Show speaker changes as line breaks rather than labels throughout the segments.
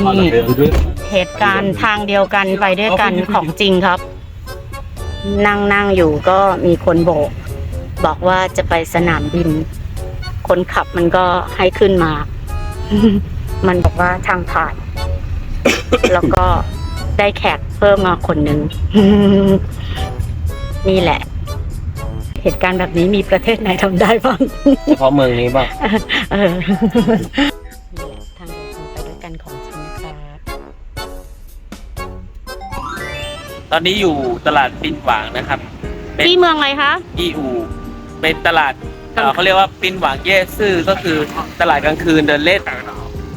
นี่
นี่
เหตุการณ์ทางเดียวกันไปด้วยกันของจริงครับ นั่งนั่งอยู่ก็มีคนโบก บอกว่าจะไปสนามบิน คนขับมันก็ให้ขึ้นมา มันบอกว่าทางผ่าน แล้วก็ได้แขกเพิ่มมาคนหนึ่งนี่แหละ เหตุการณ์แบบนี้มีประเทศไหนทำได้บ้าง
เฉพาะเมืองนี้บ้าง ตอนนี้อยู่ตลาดปินหวางนะครับ เป็น
ที่เมืองอะไรคะ
อีอูเป็นตลาดเอ่อเขาเรียกว่าปินหวางเย่ซื่อก็คือตลาดกลางคืนเดินเล่น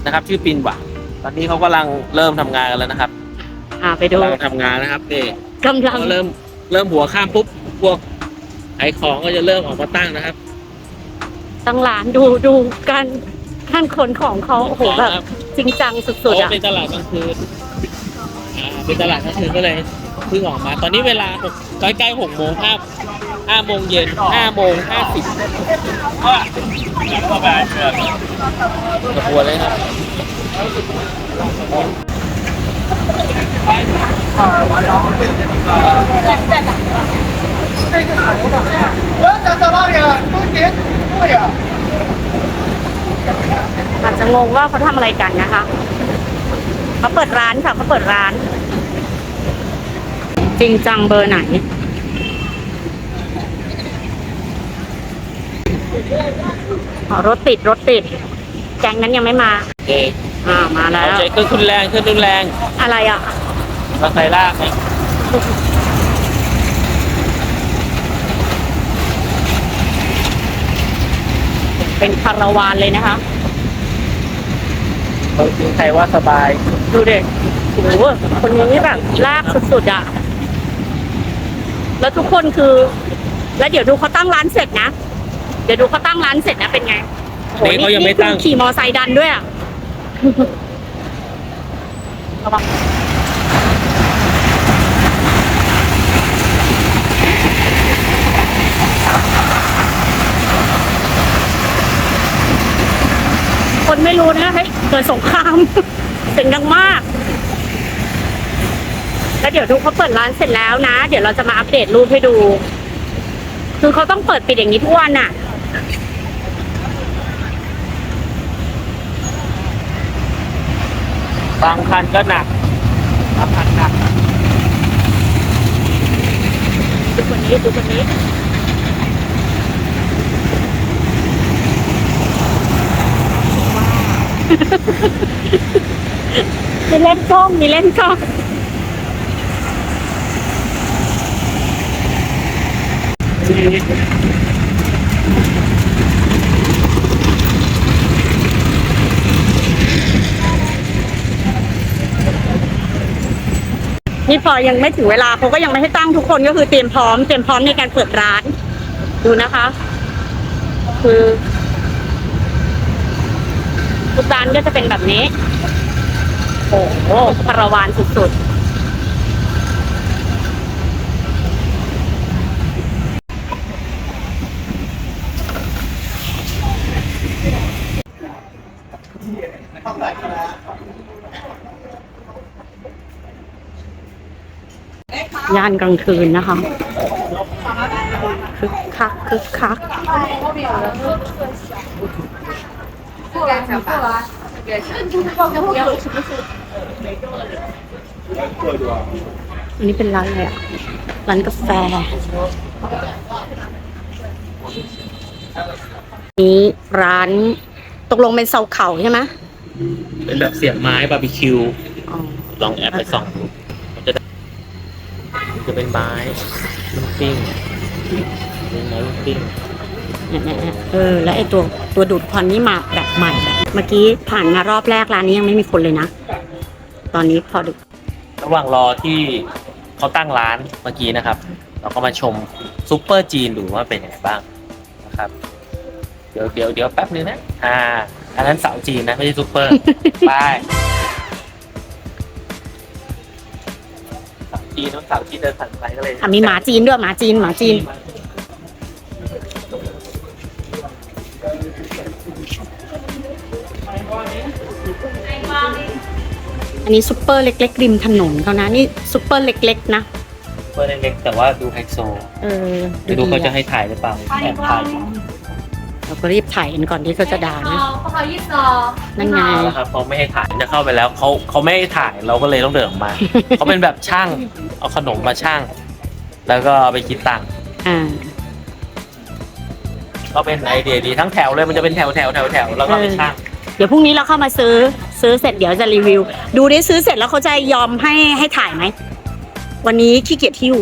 นะครับ ชื่อปินหวาง ตอนนี้เขากำลังเริ่มทำงานกันแล้วนะครับ
อ่าไปดู
กำลังทำงานนะครับนี่
กำลัง
เขาเริ่มเริ่มหัวข้ามปุ๊บพวกไอของก็จะเริ่มออกมาตั้งนะครับ
ตั้งร้านดูดูการขั้นขนของเขาโอ้โหแบบจริงจังสุด
เพราะ
ๆ
ว่า
อะ
เป็นตลาดกลางคืนอ่าเป็นตลาดกลางคืนก็เลย เพิ่งออกมา ตอนนี้เวลาหกใกล้ๆหกโมงห้าห้าโมงเย็นห้าโมงห้าสิบกระบวนเลยครับ
อาจจะงงว่าเขาทำอะไรกันนะคะเขาเปิดร้านค่ะเขาเปิดร้าน จริงจังเบอร์ไหนอ๋อรถติดรถติด แก๊งนั้นยังไม่มา
เอ๊ะ
อ่ามาแล้ว
เอาใจเครื่องทุนแรงเครื่องทุนแรง
อะไรอะ
มาใส่ลากไหม
เป็นคาราวานเลยนะคะ
เราจริงใครว่าสบาย
ดูเด็กโอ้โหคนนี้แบบลากสุดๆอะ แล้วทุกคนคือ แล้วเดี๋ยวดูเขาตั้งร้านเสร็จนะ เดี๋ยวดูเขาตั้งร้านเสร็จนะเป็นไงโอ้โห
นี่เขายังไม่ตั้ง
คือขี่มอไซค์ดันด้วยอะระวังคนไม่รู้นะเฮ้ยเกิดสงครามเสียงดังมาก แล้วเดี๋ยวดูเขาเปิดร้านเสร็จแล้วนะ เดี๋ยวเราจะมาอัปเดตรูปให้ดู คือเขาต้องเปิดปิดอย่างนี้ทุกวันน่ะ
บางคันก็หนักบางคันหนัก
ดูคนนี้ดูคนนี้มีเล่นกล้องมีเล่นกล้อง นี่พอยังไม่ถึงเวลาเขาก็ยังไม่ให้ตั้งทุกคนก็คือเตรียมพร้อมเตรียมพร้อมในการเปิดร้าน ดูนะคะ คือทุกร้านก็จะเป็นแบบนี้ โอ้โหคาราวานสุดๆ ย่านกลางคืนนะคะคึกคักคึกคักอันนี้เป็นร้านอะไรอะ ร้านกาแฟ นี้ร้านตกลงเป็นเสาเข่าใช่ไหม
เป็นแบบเสียบไม้บาร์บีคิว
อ๋อ
ลองแอบไปส่องดูมันจะได้จะเป็นไม้ลูกปิ้งเป็นไม้ลูกปิ้ง
เนี่ยเนี่ยเนี่ยเออ แล้วไอ้ตัวตัวดูดควันนี่มาแบบใหม่เมื่อกี้ผ่านมารอบแรกร้านนี้ยังไม่มีคนเลยนะ ตอนนี้พอดึก
ระหว่างรอที่เขาตั้งร้านเมื่อกี้นะครับ เราก็มาชมซูเปอร์จีนดูว่าเป็นยังไงบ้างนะครับ เดี๋ยวเดี๋ยวเดี๋ยวแป๊บนึงนะ อ่า อันนั้นสาวจีนนะ ไม่ใช่ซูเปอร์ ไปสาวจีนต้องสาวจีนเดินผ่านไปก็เลย
อะมีหมาจีนด้วยหมาจีนหมาจีน
เอั
นนี้ซุปเปอร์เล็กๆริมถนนเขานะนี่ซุปเปอร์เล็กๆนะ
เบอร์เล็กๆแต่ว่าดูไฮโซ
เออ
ไม่รู้เขาจะ
อ
ให้ถ่ายหรือเปล่าแอบถ่าย
เราก็รีบถ่ายกันก่อนที่เขาจะด่านะ
พวกเรายี่สอ
นั่นไง
เอาลครับเขาไม่ให้ถ่ายจะเข้าไปแล้วเขาเขาไม่ให้ถ่ายเราก็เลยต้องเดินออกมา เขาเป็นแบบช่างเอาขนมมาช่าง แล้วก็ไปคิดตังค์
อ่า
ก็เป็นไอเดียดีทั้งแถวเลยมันจะเป็นแถวแถวแถวแถวแล้วก็ไปช่าง
เดี๋ยวพรุ่งนี้เราเข้ามาซื้อซื้อเสร็จเดี๋ยวจะรีวิว ดูได้ซื้อเสร็จแล้วเขาจะยอมให้ให้ถ่ายไหม วันนี้ขี้เกียจทิ้ว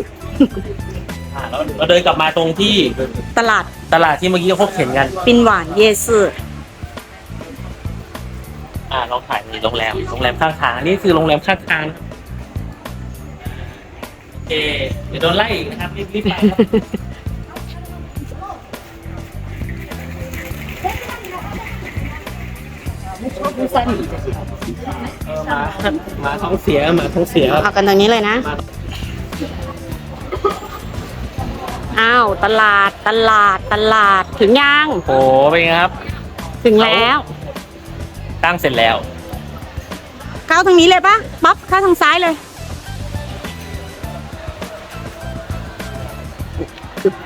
อ่าแล้วเราเดินกลับมาตรงที่
ตลาด
ตลาดที่เมื่อกี้เขาเข็นกัน
ปินหวานเยซื่อ
อ่าลองถ่ายในโรงแรมโรงแรมข้างทางอันนี่คือโรงแรมข้างทางโอเคเดี๋ยวโดนไล่อีกนะครับรีบรีบไปครับเออหมาหมาท้องเสียหมาท้องเสียครับ
เอากันตรงนี้เลยนะ อ้าวตลาดตลาดตลาดถึงยัง
โอ้เป็นไงครับ
ถึงแล้ว
ตั้งเสร็จแล้ว
ก้าวทางนี้เลยปะป๊อปเข้าทางซ้ายเลย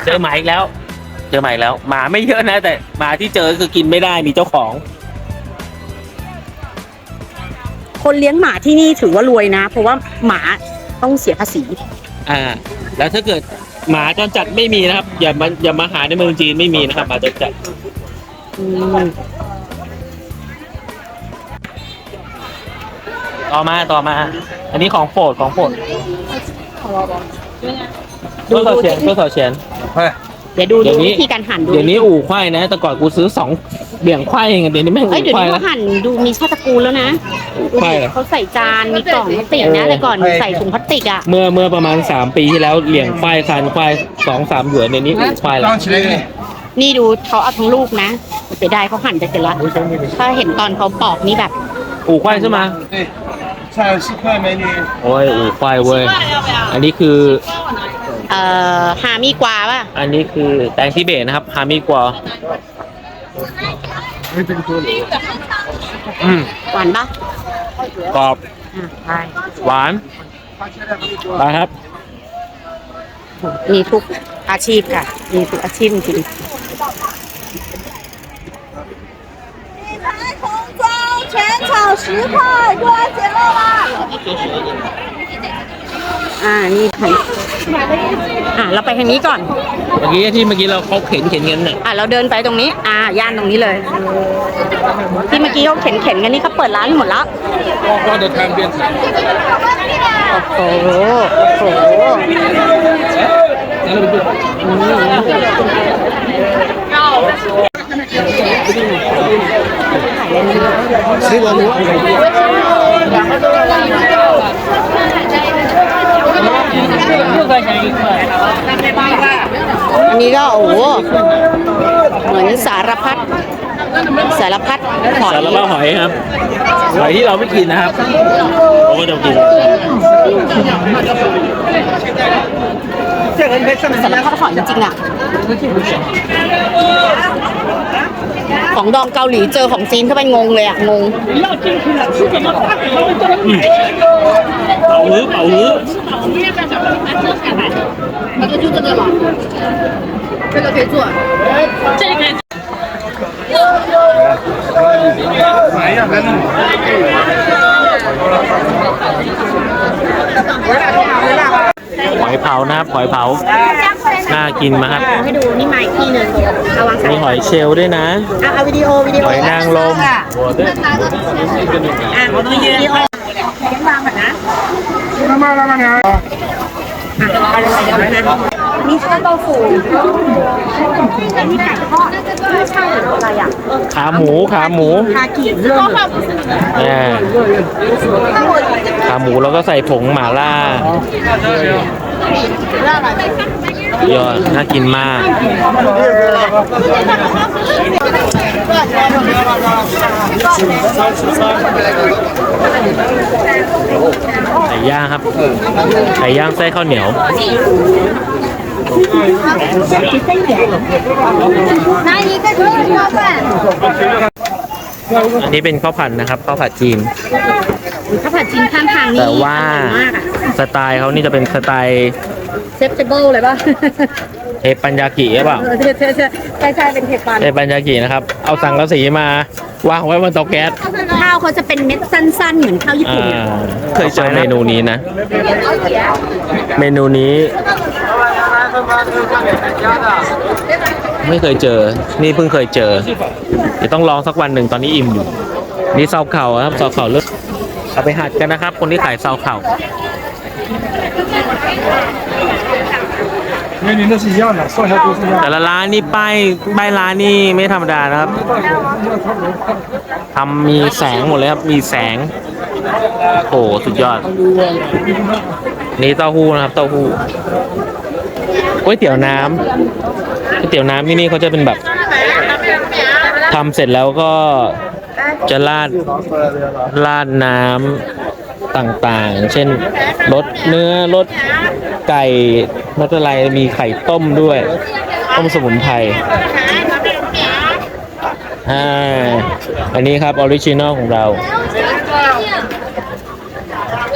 เจอหมาอีกแล้ว เจอหมาอีกแล้วหมาไม่เยอะนะ แต่หมาที่เจอคือกินไม่ได้มีเจ้าของ
คนเลี้ยงหมาที่นี่ถือว่ารวยนะ เพราะว่าหมาต้องเสียภาษี
อ่า แล้วถ้าเกิด หมาจรจัดไม่มีนะครับ อย่ามาอย่ามาหาในเมืองจีนไม่มีนะครับหมาจรจัด
อืม
ต่อมาต่อมา อันนี้ของโปรดของโปรดเพื่อเขาเฉียนเพื่อเขาเฉียน
เดี๋ยวดู
วิ
ธีการหั่นดู
เดี๋ยวนี้อู่ไข่นะ แต่ก่อนกูซื้อสองเบี่ยงไข่ยเองเดี๋ยวนี้แม่ง
เอ้ย
อู่
เดี๋ยวนี้เขาหั่นดูมีชาติตระกูลแล้วนะ
ไข่เขา
ใส่จานมีกล่องพลาสติกนะ
เออ
แต่ก่อนใส่ถุงพลาสติกอะ
เมื่อเมื่อประมาณสามปีที่แล้วเหลี่ยงไข่ยานไข่สองสามหยวนเดี๋ยวนี้อู่ควายแล้ต้ว
องชื่เลย
นี่ดูเขาเอาทั้งลูกนะเสียดายเขาหั่นไปเสร็จแล้วถ้าเห็นตอนเขาปอกนี่แบบ
อู่ไข่ใช่ไหม
ใช่ชิคกี้พาไหมนี่
โอ้ยอู่ไข่เว้ยอันนี้คือ
เอ่อฮามีกว่าป่ะ
อันนี้คือแตงทิเบตนะครับ ฮามิกวออืม
หวานป่ะ
กรอบ
อ่ะใช่
หวานไปครับ
มีทุกอาชีพค่ะ มีทุกอาชีพจริง
彩童装全场十块，多少钱了啦？
อ่านี่อะเราไปทางนี้ก่อน
เมื่อกี้ที่เมื่อกี้เราเขาเข็นเข็นกันเนี่ย
อ่าเราเดินไปตรงนี้ อ่าย่านตรงนี้เลย ที่เมื่อกี้เขาเข็นเข็นกันนี่เขาเปิดร้านหมดแล้ว
ก็เดินทา
งเปลี่ยนสายโอ้โหโอ้โหซื้อวันนี้ ก็โอ้โหเหมือนสารพัดสารพัดหอย
สารพัดหอยครับหอยที่เราไม่กินนะครับเราก็จะกิน
สารพัดหอยจริงๆอะของดองเกาหลีเจอของจีนเข้าไปงงเลยอะงง
เป่าฮื้อเป่าฮื้อ
那个就这个了，这个可以做。
买一样来弄。
หอยเผานะครับ หอยเผา น่ากินมากครับ
ให้ดูนี่มาอีกที่หนึ่งเอาวาง
มี
สาย
หอยเชลล์ด้วยนะ
เอาเอาวิดีโอวิดีโอ
หอยนางรม
อ่ะวิดีโอเลี้ยงวางก่อนนะ
妈妈，妈妈你好。
มี ข้าวโตฟูอันนี้ไก่ทอดไม่ใช่หรืออะไรอะ
ขาหมูขาหมู
คากิเรื่อง
อ่าขาหมูแล้วก็ใส่ผงหม่าล่า ยอดน่ากินมาก ไก่ย่างครับ ไก่ย่างไส้ข้าวเหนียวอันนี้เป็นข้าวผัดนะครับข้าวผัดจีน
ข้าวผัดริงข้างทางนี่
แต่ว่า
อร่อยมากอะ
สไตล์เขานี่จะเป็นสไตล์
เซฟเทเบิลเลยป่ะ
เทปปัญญากิหรือเปล่า
เออใช่ใช่ใช่ใช่ใช่เป็นเทปัน
เทปปัญญากินะครับ เอาสังกะสีมาวางไว้บนเตาแก๊ส
ข้าวเขาจะเป็นเม็ดสั้นๆ เหมือนข้าวญี่
อ่า
ปุ่นอะ
เคยเจอเมนูนี้นะ เมนูนี้ ไม่เคยเจอ นี่เพิ่งเคยเจอเดี๋ยวต้องลองสักวันหนึ่งตอนนี้อิ่มอยู่ นี่เซาเข่าครับเซาเข่าเลือกเอาไปหัดกันนะครับ คนที่ขายเซาเข่า
因为您的是一样的，上下都是一样
แต่ละร้านนี่ป้ายป้ายร้านนี่ไม่ธรรมดานะครับทำมีแสงหมดเลยครับ มีแสง โอ้โหสุดยอด นี่เต้าหู้นะครับ เต้าหู้ก๋วยเตี๋ยวน้ำก๋วยเตี๋ยวน้ำที่นี่เขาจะเป็นแบบทำเสร็จแล้วก็ จะราดราดน้ำต่างๆ เช่นรสเนื้อรสไก่รสอะไรมีไข่ต้มด้วย ต้มสมุนไพรอ่าอันนี้ครับออริจินอลของเรา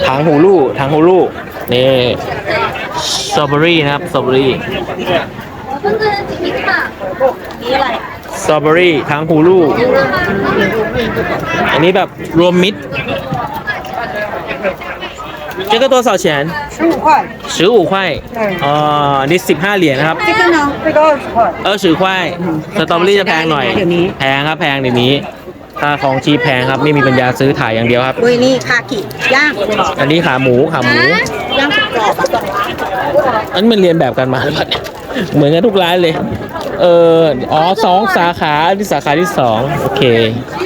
ถางหูลู่ถางหูลู่นี่สตรอเบอรี่นะครับสตรอเบอ
รี่
สตรอเบอรี่ถางหูลู่ อันนี้แบบรวมมิตร这个多少钱？
十五块，
十五块。อ๋ออันนี้สิบห้าเหรียญนะครับ
这个呢？这个二十块。
เออสือควายสตรอเบอรี่จะแพงหน่อย
เดี๋ยวนี้
แพงครับแพงเดี๋ยวนี้ค่าของชีพแพงครับไม่มีปัญญาซื้อถ่ายอย่างเดียวครับ
เว้ยนี่คากิย่าง
อันนี้ขาหมูขาหมู
ย่างกรอบๆ
อันนมันเรียนแบบกันมาหรือเปล่าเนี่ยเหมือนกันทุกร้านเลย เอออ๋อสองสาขาที่สาขาที่สองโอเค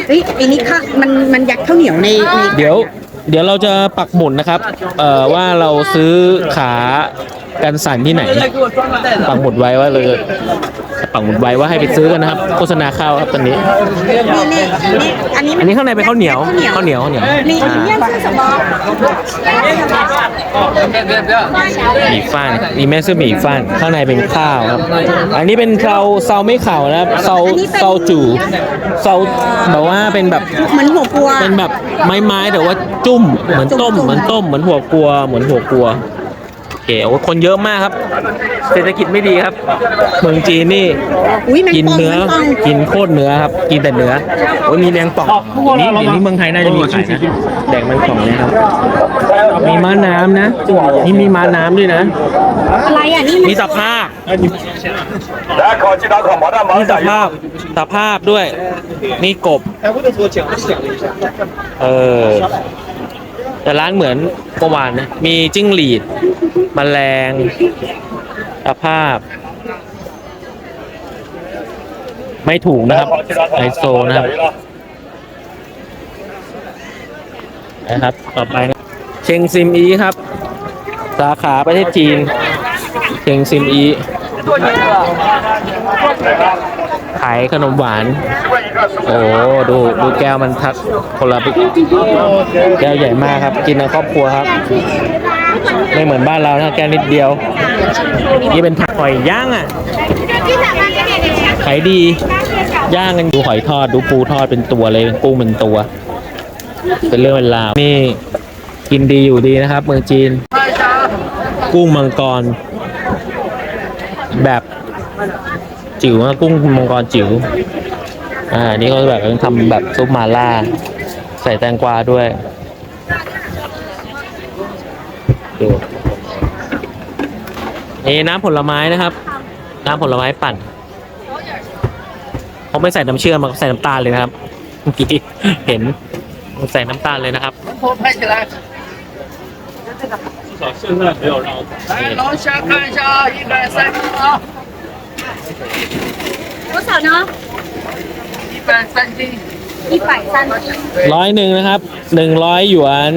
เฮ้ยไอ้นี่ค่ะมันมันยัดข้าวเหนียวในใน
เดี๋ยว เดี๋ยวเราจะปักหมุดนะครับ เอ่อว่าเราซื้อขากันสั่นที่ไหน ปักหมุดไว้ว่าเลย ปักหมุดไว้ว่าให้ไปซื้อกันนะครับ โฆษณาข้าวครับตอนนี้
นี่นี่นี่อันนี้
อันนี้ข้างในเป็นข้าวเหนียวข้าวเหนียวข้าวเหนียว
นี่นี่ย่างคือสมอ
หมี่ฟ้านมีแม่ซื้อหมี่ฟ้าน ข้างในเป็นข้าวครับ อันนี้เป็นเซาเซาไม่เข่านะครับเซาเซาจู่เซาแบบว่าเป็นแบบ
เหมือนหัวปัว
เป็นแบบไม้ๆแต่ว่าจุ่มเหมือนต้ม
จุ่มๆ
เหมือนต้มเหมือนหัวกลัวเหมือนหัวกลัวโอเคโอ้คนเยอะมากครับ เศรษฐกิจไม่ดีครับ เมืองจีนนี่
อุ้ยแมง
กิน
ป่อง
เนื้อ
แมงป่อง
กินโคตรเนื้อครับ กินแต่เนื้อโอ้ยมีแมงป่องนี่อย่างนี้เมืองไทยน่าจะมีขายนะแดงแมงป่องนะครับ มีม้าน้ำนะ นี่มีม้าน้ำด้วยนะ
อะไรอ่ะนี่มัน
มีตะภาพ
来烤鸡打烤毛蛋毛
มีตะภาพตะภาพด้วย นี่กบ
哎，我那时候讲想了一下，
เออ แต่ร้านเหมือนเมื่อวานนะ มีจิ้งหรีดมแมลง ตภาพ ไม่ถูกนะครับไอโซนะครับนะครับ ต่อไปนะเชงซิมอีครับ สาขาประเทศจีนเชงซิมอีขายขนมหวาน โอ้ดูดูแก้วมันทักคนละแก้วใหญ่มากครับ กินในครอบครัวครับ ไม่เหมือนบ้านเรานะแก้วนิดเดียว นี่เป็นหอยย่างอะขายดี ย่างกันดูหอยทอดดูปูทอดเป็นตัวเลยกุ้งเป็นตัว เป็นเรื่องเป็นราวนี่กินดีอยู่ดีนะครับ เมืองจีน กุ้งมังกร แบบจิ๋วนะกุ้งมังกรจิ๋วอ่านี่เขาแบบทำแบบซุปมาล่า ใส่แตงกวาด้วย ดูนี่น้ำผลไม้นะครับ น้ำผลไม้ปั่นเขาไม่ใส่น้ำเชื่อมมันใส่น้ำตาลเลยนะครับเมื่อกี้เห็นใส่น้ำตาลเลยนะครับ
来龙虾看一下啊，一百三十啊，
多少呢
一百三斤。
一百三
ร้อยหนึ่งนะครับหนึ่งร้อยหยวน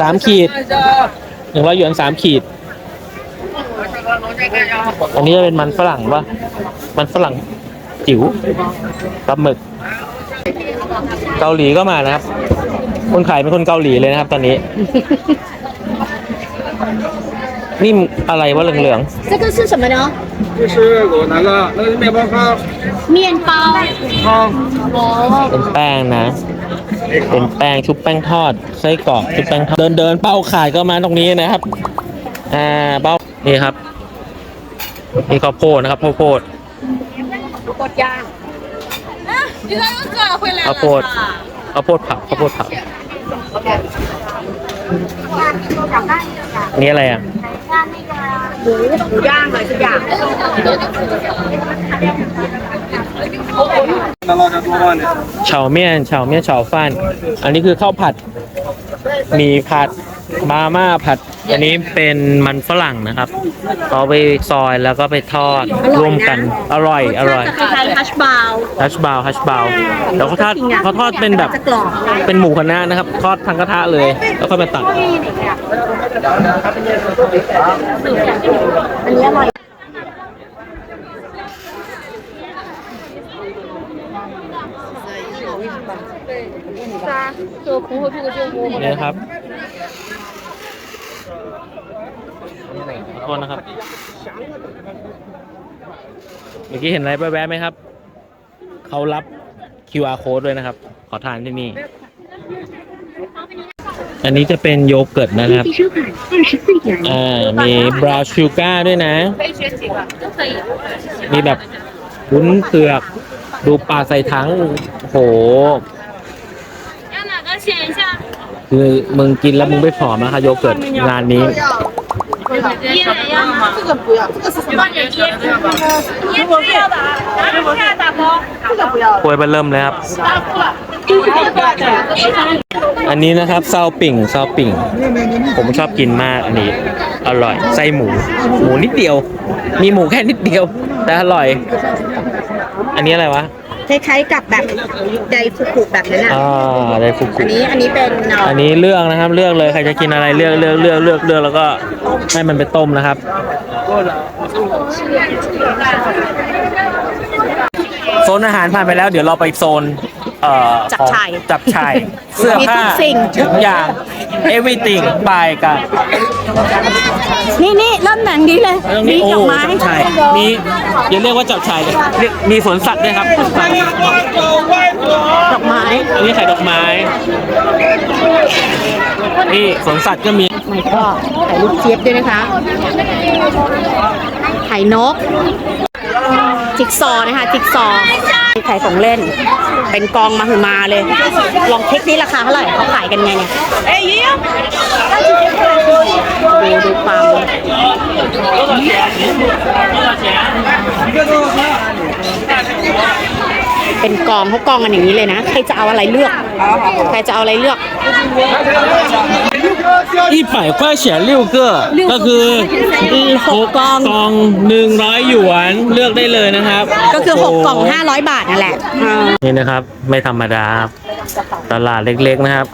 สามขีด
看一下啊，
หนึ่งร้อยหยวนสามขีด
这个龙虾看一下啊。
อันนี้จะเป็นมันฝรั่งปะมันฝรั่งจิ๋วปลาหมึก เกาหลีก็มานะครับ คนขายเป็นคนเกาหลีเลยนะครับ ตอนนี้ นี่อะไรวะเหลือง
这个是什么呢
就是我拿个那个是面包糠，
面包
糠，
哦
ๆเป็นแป้งนะ เป็นแป้งชุบแป้งทอดไส้กรอกชุบแป้งทอดเดินเดินเป้าขายก็มาตรงนี้นะครับ อ่าเป้านี่ครับนี่ข้าวโพดนะครับข้าวโพด
กดยาง
ข้าวโพดข้าวโพดผักข้าวโพดผักนี่อะไรอะ
หมูย่างอะไรสักอย่าง
เฉาเมี่ยนเฉาเมี่ยนเฉาฟันอันนี้คือข้าวผัด มีผัดมาม่าผัด อันนี้เป็นมันฝรั่งนะครับเอาไปซอยแล้วก็ไปทอดร่วมกันอร่อยอร่อย
คล้ายๆฮัชบราวน์
ฮัชบาวฮัชบาวแล้วเขาทอดเขาทอดเป็นแบบ
จะกรอบ
เป็นหมูคณะนะครับ ทอดทางกระทะเลย แล้วค่อยมาตัก
อันนี้อร่อย
นี่นะครับขอโทษนะครับ เมื่อกี้เห็นอะไรแวบๆไหมครับ เขารับ QR code ด้วยนะครับ ขอทานที่นี่ อันนี้จะเป็นโยเกิร์ตนะครับอ่า มีบราวน์ชูการ์ด้วยนะมีแบบวุ้นเผือก ดูปลาใส่ถังโอ้โห คือมึงกินแล้วมึงไม่ผอมนะคะโยเกิร์ตงานนี้
这个不要，这个是什么？这个不要。
ป่วยไปเริ่มเลยครับ อันนี้นะครับเซาปิ่งเซาปิ่ง ผมชอบกินมากอันนี้ อร่อย ไส้หมู หมูนิดเดียว มีหมูแค่นิดเดียว แต่อร่อย อันนี้อะไรวะ
คล้ายๆกับแบบไดฟุกุแบบนั้นอะ
อ่าไดฟุกุ
อันนี้อันนี้เป็นเอ่อ
อันนี้เลือกนะครับเลือกเลยใครจะกินอะไรเลือกเลือกเลือกเลือกเลือกแล้วก็ให้มันไปต้มนะครับ โซนอาหารผ่านไปแล้วเดี๋ยวเราไปโซน เอ่อ
จับ
ของ
ชาย
จับชาย เสื้อ
มีทุ
ผ้าก
สิ่ง
ทุกอย่าง everything ไปกัน
นี่นี่เริ่มหนังดีเลย มีดอกไม้
จับชายมีอย่าเรียกว่าจับชายเลยเรียกมีสวนสัตว์ด้วยครับ
ดอกไม้
อันนี้ขายดอกไม้ นี่สวนสัตว์ก็มี
มันก็ถ่ายรูปเจี๊ยบด้วยนะคะไข่นก จิ๊กซอว์นะคะ จิ๊กซอว์ มีไข่ของเล่น เป็นกองมาหือมาเลย ลองเช็คนี่ราคาเท่าไหร่เขาขายกันไงเนี่ยดูดูความ เป็นกองเขากองกันอย่างนี้เลยนะ ใครจะเอาอะไรเลือก ใครจะเอาอะไรเลือก
一百块钱六个ก็คือ
หกกล่อง
กล่องหนึ่งร้อยหยวนเลือกได้เลยนะครับ
ก็คือ 6
โโ ก
ล่อง 500 บาทนั่นแหละอ่า
นี่นะครับ ไม่ธรรมดาครับตลาดเล็กๆนะครับ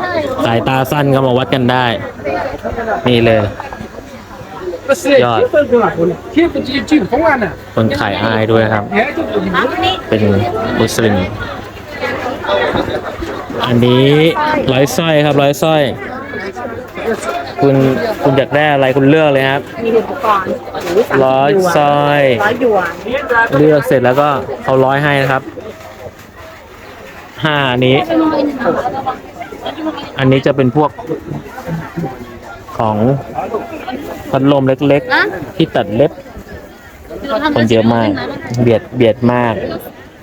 สายตาสั้นก็มาวัดกันได้ นี่เลย ยอดคนขายอายด้วยครับ เป็นมุสลิม อันนี้ร้อยสร้อยครับร้อยสร้อย คุณคุณอยากได้อะไรคุณเลือกเลยครับ
มีร้
อยสร้อยเลือกเสร็จแล้วก็เขาร้อยให้นะครับห้านี้ อันนี้จะเป็นพวกของ พัดลมเล็กๆ ที่ตัดเล็บ คนเยอะมาก เบียดเบียดมาก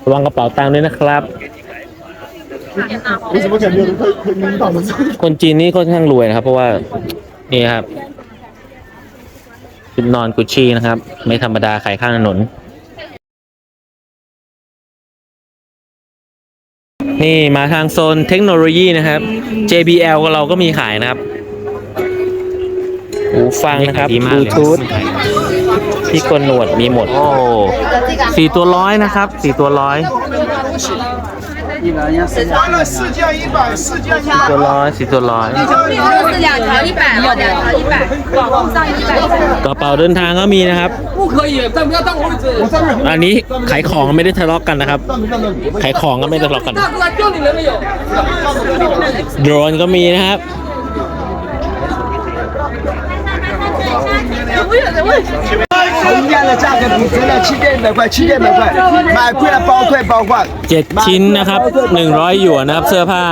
ระวังกระเป๋าตังค์ด้วยนะครับคนจีนนี่ค่อนข้างรวยนะครับ เพราะว่านี่ครับนอนกุชชี่นะครับ ไม่ธรรมดาขายข้างถนน นี่มาทางโซนเทคโนโลยีนะครับ JBL เราก็มีขายนะครับ หูฟังนะครับบลูทูธที่กนหนวดมีหมด โอ้สี่ตัวร้อยนะครับสี่ตัวร้อยสี่ตัวร้อยสี่ตัวร้อยกระเป๋าเดินทางก็มีนะครับ อันนี้ขายของไม่ได้ทะเลาะกันนะครับ ขายของก็ไม่ได้ทะเลาะกัน โดรนก็มีนะครับ เจ็ดชิ้นนะครับหนึ่งร้อยหยวนนะครับ เสื้อผ้า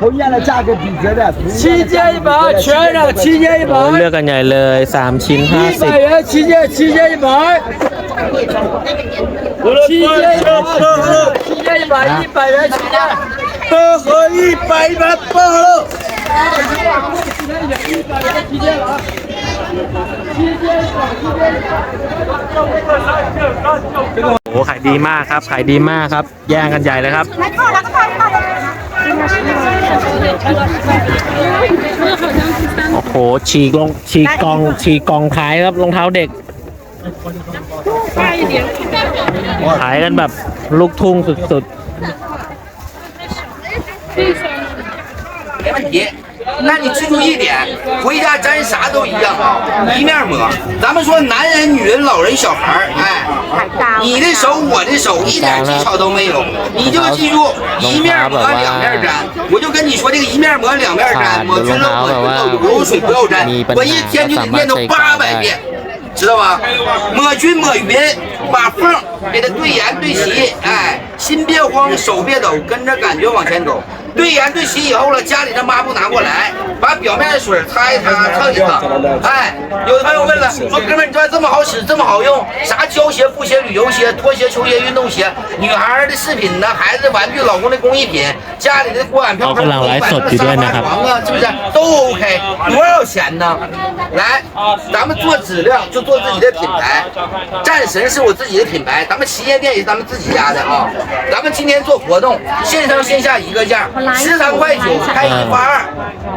同样的价格比折的，
七件一百，全了，七件一
โอ้
百，
เลือกกันใหญ่เลยสามชิ้นห้า
一
สิบ
百元七件，七件一百，七件一百，七件一百，一百元七件，
薄荷一百一百薄荷。
โอ้โหขายดีมากครับ ขายดีมากครับ แย่งกันใหญ่เลยครับโอ้โหฉีกลงฉีกกองฉีกกองขายครับรองเท้าเด็กขายกันแบบลูกทุ่งสุด
ๆ 那你记住一点，回家粘啥都一样啊，一面抹。咱们说男人、女人、老人、小孩儿，哎，你的手我的手一点技巧都没有，你就记住一面抹两面粘。我就跟你说这个一面抹两面粘，抹均了抹匀了，五油水不要沾，我一天就得念叨八百遍。知道吧？抹均抹匀，把缝儿给它对严对齐，哎，心别慌，手别抖，跟着感觉往前走。对盐对齐以后了，家里的抹布拿过来，把表面的水擦一擦，蹭一蹭。哎，有的朋友问了，说哥们儿，你说这么好使，这么好用，啥胶鞋、布鞋、旅游鞋、拖鞋、球鞋、运动鞋，女孩的饰品呢，孩子的玩具，老公的工艺品，家里的锅碗瓢盆、
哦我来手举对呢
沙发床啊，是不是都 OK？多少钱呢？来，咱们做质量就做自己的品牌，战神是我自己的品牌，咱们旗舰店也是咱们自己家的啊。咱们今天做活动，线上线下一个价，十三块九开一发二，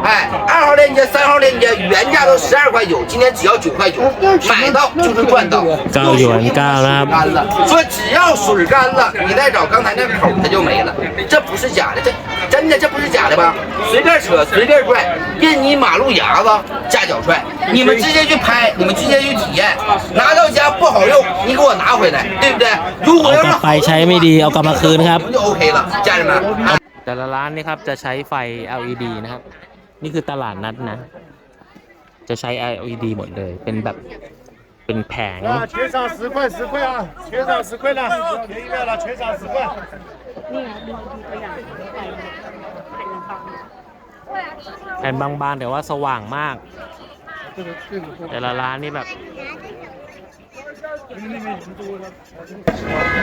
哎，二号链接、三号链接原价都十二块九，今天只要九块九，买到就是赚到。
高原
干了，说只要水干了，你再找刚才那口它就没了，这不是假的，这真的这不是假的吧？随便扯，随便拽，印尼马路牙子夹脚踹，你们直接去拍，你们直接去体验，拿到家不好用，你给我拿回来，对不对？如果要是
好用，我干嘛
喝呢？就 OK 了，家人们。
แต่ละร้านนี่ครับจะใช้ไฟ LED นะครับ นี่คือตลาดนัดนะ จะใช้ LED หมดเลย เป็นแบบเป็นแผง
啊，全场十块十块啊，全场十块了，便宜卖了，全场十块。
แผ่นบางๆแต่ว่าสว่างมาก แต่ละร้านนี่แบบ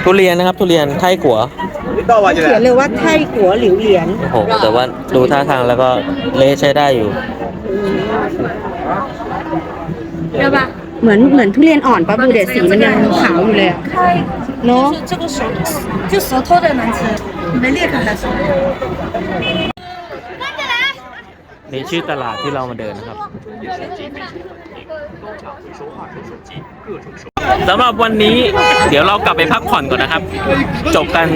ทุเรียนนะครับ ทุเรียนไทยขัว
เขียนเลยว่าไทยขัวหลิวเหลียน
โอ้โหแต่ว่าดูท่าทางแล้วก็เละใช้ได้อยู่
เหมือนเหมือนทุเรียนอ่อนปะดูเดสีมันยังขาวอยู่เลยเนาะ
นี่ชื่อตลาดที่เรามาเดินนะครับ สำหรับวันนี้เดี๋ยวเรากลับไปพักผ่อนก่อนนะครับ จบกัน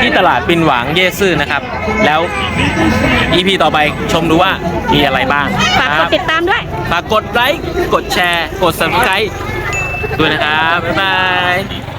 ที่ตลาดปินหวางเย่ซื่อนะครับ แล้ว EP ต่อไปชมดูว่ามีอะไรบ้าง
ฝากกดติดตามด้วย
ฝากกดไลค์กดแชร์ กด subscribe ด้วยนะครับ บ๊ายบาย